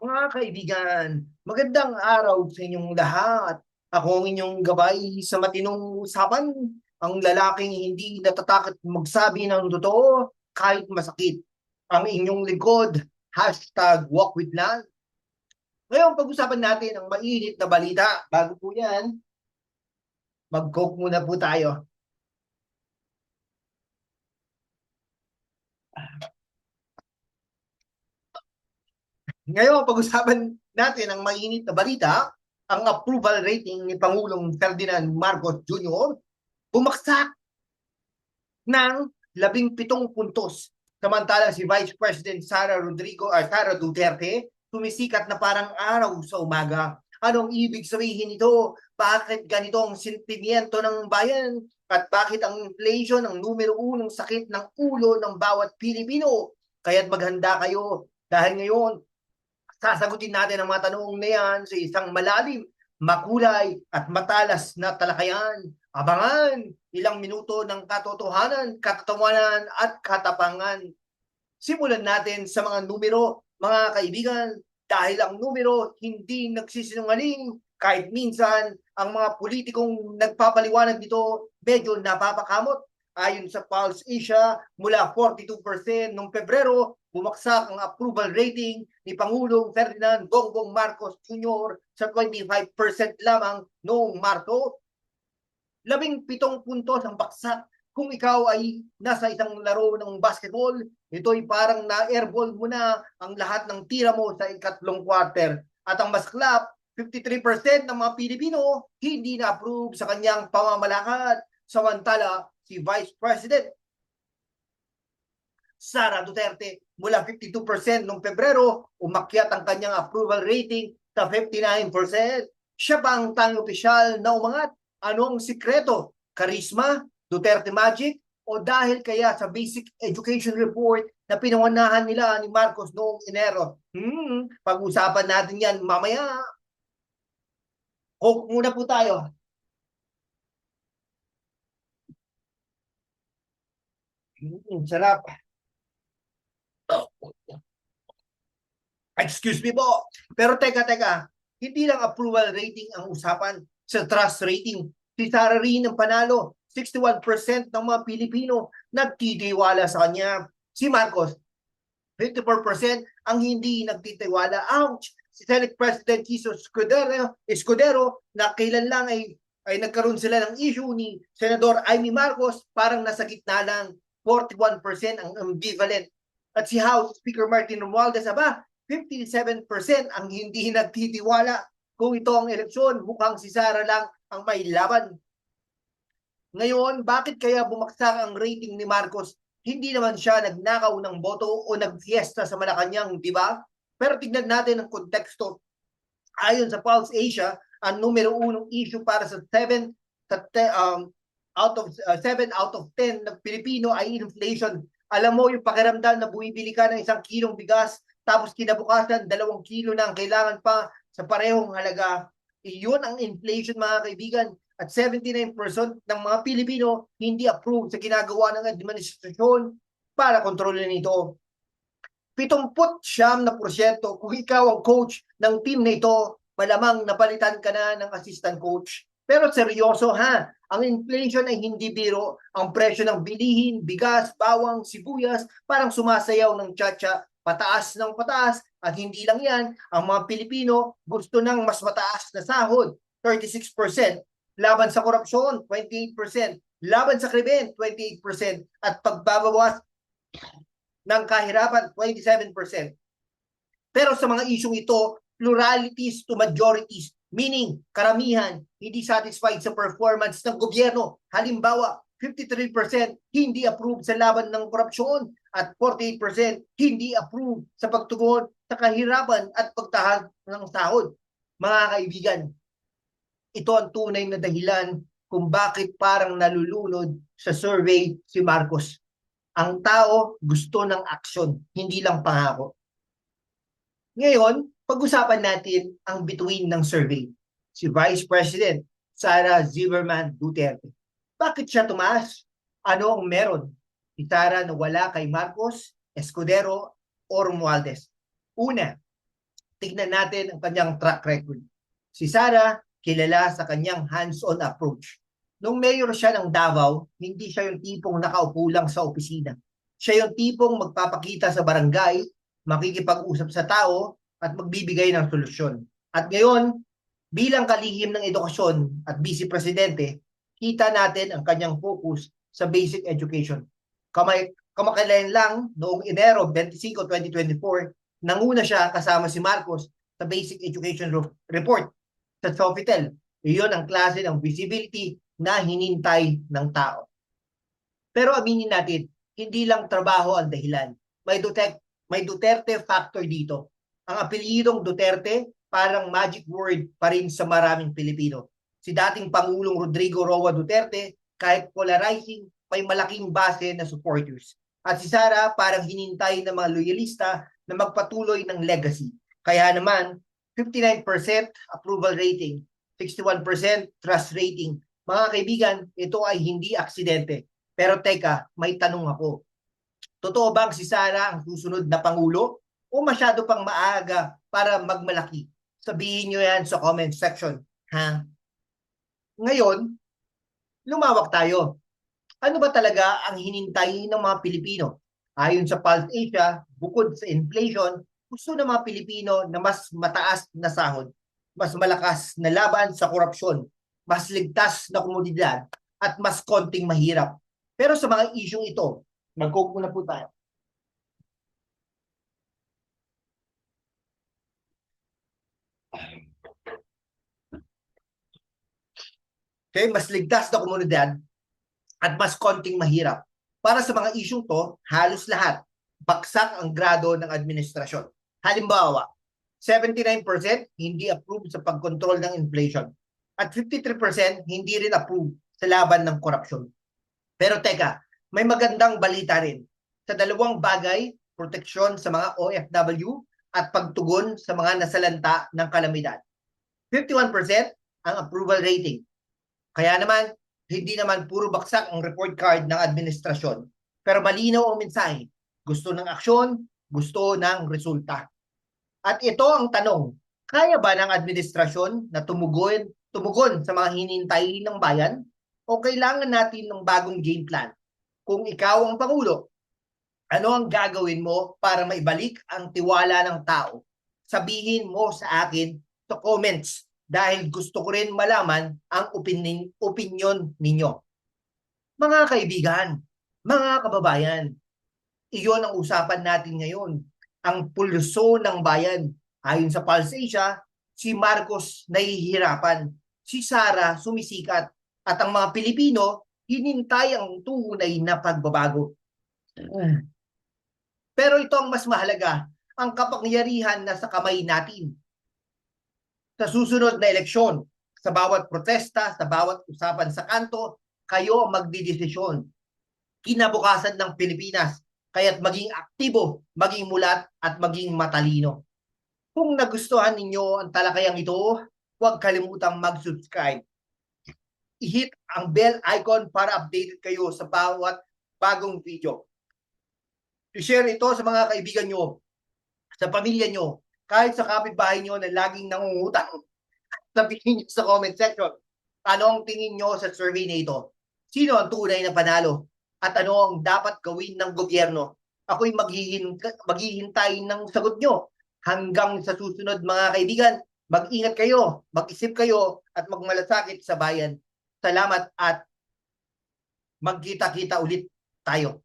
Mga kaibigan, magandang araw sa inyong lahat. Ako ang inyong gabay sa matinong usapan, ang lalaking hindi natatakot magsabi ng totoo kahit masakit. Ang inyong likod, hashtag walk with Nan. Ngayon, pag-usapan natin ang mainit na balita. Bago po yan, mag-coke muna po tayo. Ngayon, pag-usapan natin ang mainit na balita, ang approval rating ni Pangulong Ferdinand Marcos Jr. bumaksak ng labing pitong puntos. Samantala si Vice President Sara Rodrigo or Sara Duterte sumisikat na parang araw sa umaga. Anong ibig sabihin nito? Bakit ganito ang sentimiento ng bayan? At bakit ang inflation ang numero unong sakit ng ulo ng bawat Pilipino? Kaya't maghanda kayo dahil ngayon sasagutin natin ang mga tanong na yan sa isang malalim, makulay at matalas na talakayan. Abangan ilang minuto ng katotohanan, katatawanan at katapangan. Simulan natin sa mga numero, mga kaibigan, dahil ang numero hindi nagsisinungaling kahit minsan ang mga politikong nagpapaliwanag dito medyo napapakamot. Ayon sa Pulse Asia, mula 42% noong Pebrero, bumaksak ang approval rating ni Pangulong Ferdinand Bongbong Marcos Jr. sa 25% lamang noong Marso. Labing pitong puntos ang baksak. Kung ikaw ay nasa isang laro ng basketball, ito'y parang na-airball mo na ang lahat ng tira mo sa ikatlong quarter. At ang masklap, 53% ng mga Pilipino hindi na-approve sa kanyang pamamalakad. Samantala, si Vice President Sara Duterte mula 52% noong Pebrero, umakyat ang kanyang approval rating sa 59%. Siya ba ang tanging opisyal na umangat? Ano ang sikreto? Karisma? Duterte Magic? O dahil kaya sa basic education report na pinangunahan nila ni Marcos noong Enero? Hmm, pag-usapan natin yan mamaya. O muna po tayo. Hmm, sarap. Excuse me po. Pero teka, teka. Hindi lang approval rating ang usapan sa trust rating. Si Sara rin ang panalo. 61% ng mga Pilipino nagtitiwala sa kanya. Si Marcos, 54% ang hindi nagtitiwala. Ouch! Si Senate President Jesus Escudero, Escudero na kailan lang ay, ay nagkaroon sila ng issue ni Senador Amy Marcos, parang nasa gitna lang 41% ang ambivalent. At si House Speaker Martin Romualdez, aba, 57% ang hindi nagtitiwala. Kung ito ang eleksyon, mukhang si Sara lang ang may laban. Ngayon, bakit kaya bumaksak ang rating ni Marcos? Hindi naman siya nagnakaw ng boto o nagfiesta sa Malacanang, di ba? Pero tignan natin ang konteksto. Ayon sa Pulse Asia, ang numero unong issue para sa 7 um, out of uh, 7 out of 10 na Pilipino ay inflation. Alam mo yung pakiramdam na bumibili ka ng isang kilong bigas tapos kinabukasan dalawang kilo na ang kailangan pa sa parehong halaga. Iyon ang inflation mga kaibigan. At 79% ng mga Pilipino hindi approve sa ginagawa ng administrasyon para kontrolin ito. 70 siyam na porsyento kung ikaw ang coach ng team na ito, malamang napalitan ka na ng assistant coach. Pero seryoso ha, ang inflation ay hindi biro. Ang presyo ng bilihin, bigas, bawang, sibuyas, parang sumasayaw ng tsa pataas ng pataas. At hindi lang yan, ang mga Pilipino gusto ng mas mataas na sahod, 36%. Laban sa korupsyon, 28%. Laban sa krimen, 28%. At pagbabawas ng kahirapan, 27%. Pero sa mga isyong ito, pluralities to majorities, meaning karamihan hindi satisfied sa performance ng gobyerno. Halimbawa, 53% hindi approve sa laban ng korupsyon at 48% hindi approve sa pagtugon sa kahirapan at pagtahal ng sahod. Mga kaibigan, ito ang tunay na dahilan kung bakit parang nalulunod sa survey si Marcos. Ang tao gusto ng aksyon, hindi lang pangako. Ngayon, pag-usapan natin ang between ng survey. Si Vice President Sara Zimmerman Duterte. Bakit siya tumaas? Ano ang meron? Si Sara na wala kay Marcos, Escudero, or Romualdez. Una, tignan natin ang kanyang track record. Si Sara, kilala sa kanyang hands-on approach. Nung mayor siya ng Davao, hindi siya yung tipong nakaupo lang sa opisina. Siya yung tipong magpapakita sa barangay, makikipag-usap sa tao, at magbibigay ng solusyon. At ngayon, bilang kalihim ng edukasyon at vice presidente, kita natin ang kanyang focus sa basic education. Kamay, kamakailan lang, noong Enero 25, 2024, nanguna siya kasama si Marcos sa basic education report sa Sofitel. Iyon ang klase ng visibility na hinintay ng tao. Pero aminin natin, hindi lang trabaho ang dahilan. May Duterte, may Duterte factor dito. Ang apelyidong Duterte parang magic word pa rin sa maraming Pilipino. Si dating Pangulong Rodrigo Roa Duterte, kahit polarizing, may malaking base na supporters. At si Sara parang hinintay ng mga loyalista na magpatuloy ng legacy. Kaya naman, 59% approval rating, 61% trust rating. Mga kaibigan, ito ay hindi aksidente. Pero teka, may tanong ako. Totoo bang si Sara ang susunod na Pangulo? O masyado pang maaga para magmalaki? Sabihin nyo yan sa comment section. Ha? Ngayon, lumawak tayo. Ano ba talaga ang hinintay ng mga Pilipino? Ayon sa Pulse Asia, bukod sa inflation, gusto ng mga Pilipino na mas mataas na sahod, mas malakas na laban sa korupsyon, mas ligtas na komodidad, at mas konting mahirap. Pero sa mga isyong ito, mag-coke muna po tayo. Okay, mas ligtas na komunidad at mas konting mahirap. Para sa mga isyong to, halos lahat, baksak ang grado ng administrasyon. Halimbawa, 79% hindi approve sa pagkontrol ng inflation at 53% hindi rin approve sa laban ng korupsyon. Pero teka, may magandang balita rin. Sa dalawang bagay, proteksyon sa mga OFW at pagtugon sa mga nasalanta ng kalamidad. 51% ang approval rating. Kaya naman, hindi naman puro baksak ang report card ng administrasyon. Pero malinaw ang mensahe. Gusto ng aksyon, gusto ng resulta. At ito ang tanong, kaya ba ng administrasyon na tumugon, tumugon sa mga hinintay ng bayan? O kailangan natin ng bagong game plan? Kung ikaw ang Pangulo, ano ang gagawin mo para maibalik ang tiwala ng tao? Sabihin mo sa akin sa comments dahil gusto ko rin malaman ang opinion, opinion ninyo. Mga kaibigan, mga kababayan, iyon ang usapan natin ngayon. Ang pulso ng bayan. Ayon sa Pulse Asia, si Marcos nahihirapan, si Sara sumisikat, at ang mga Pilipino hinintay ang tunay na pagbabago. Pero ito ang mas mahalaga, ang kapangyarihan na sa kamay natin sa susunod na eleksyon, sa bawat protesta, sa bawat usapan sa kanto, kayo ang magdidesisyon. Kinabukasan ng Pilipinas, kaya't maging aktibo, maging mulat, at maging matalino. Kung nagustuhan ninyo ang talakayang ito, huwag kalimutang mag-subscribe. I-hit ang bell icon para updated kayo sa bawat bagong video. I-share ito sa mga kaibigan nyo, sa pamilya nyo, kahit sa kapitbahay nyo na laging nangungutang, sabihin nyo sa comment section, ano tingin nyo sa survey na ito? Sino ang tunay na panalo? At ano ang dapat gawin ng gobyerno? Ako'y maghihin, maghihintay ng sagot nyo. Hanggang sa susunod mga kaibigan, mag-ingat kayo, mag-isip kayo, at magmalasakit sa bayan. Salamat at magkita-kita ulit tayo.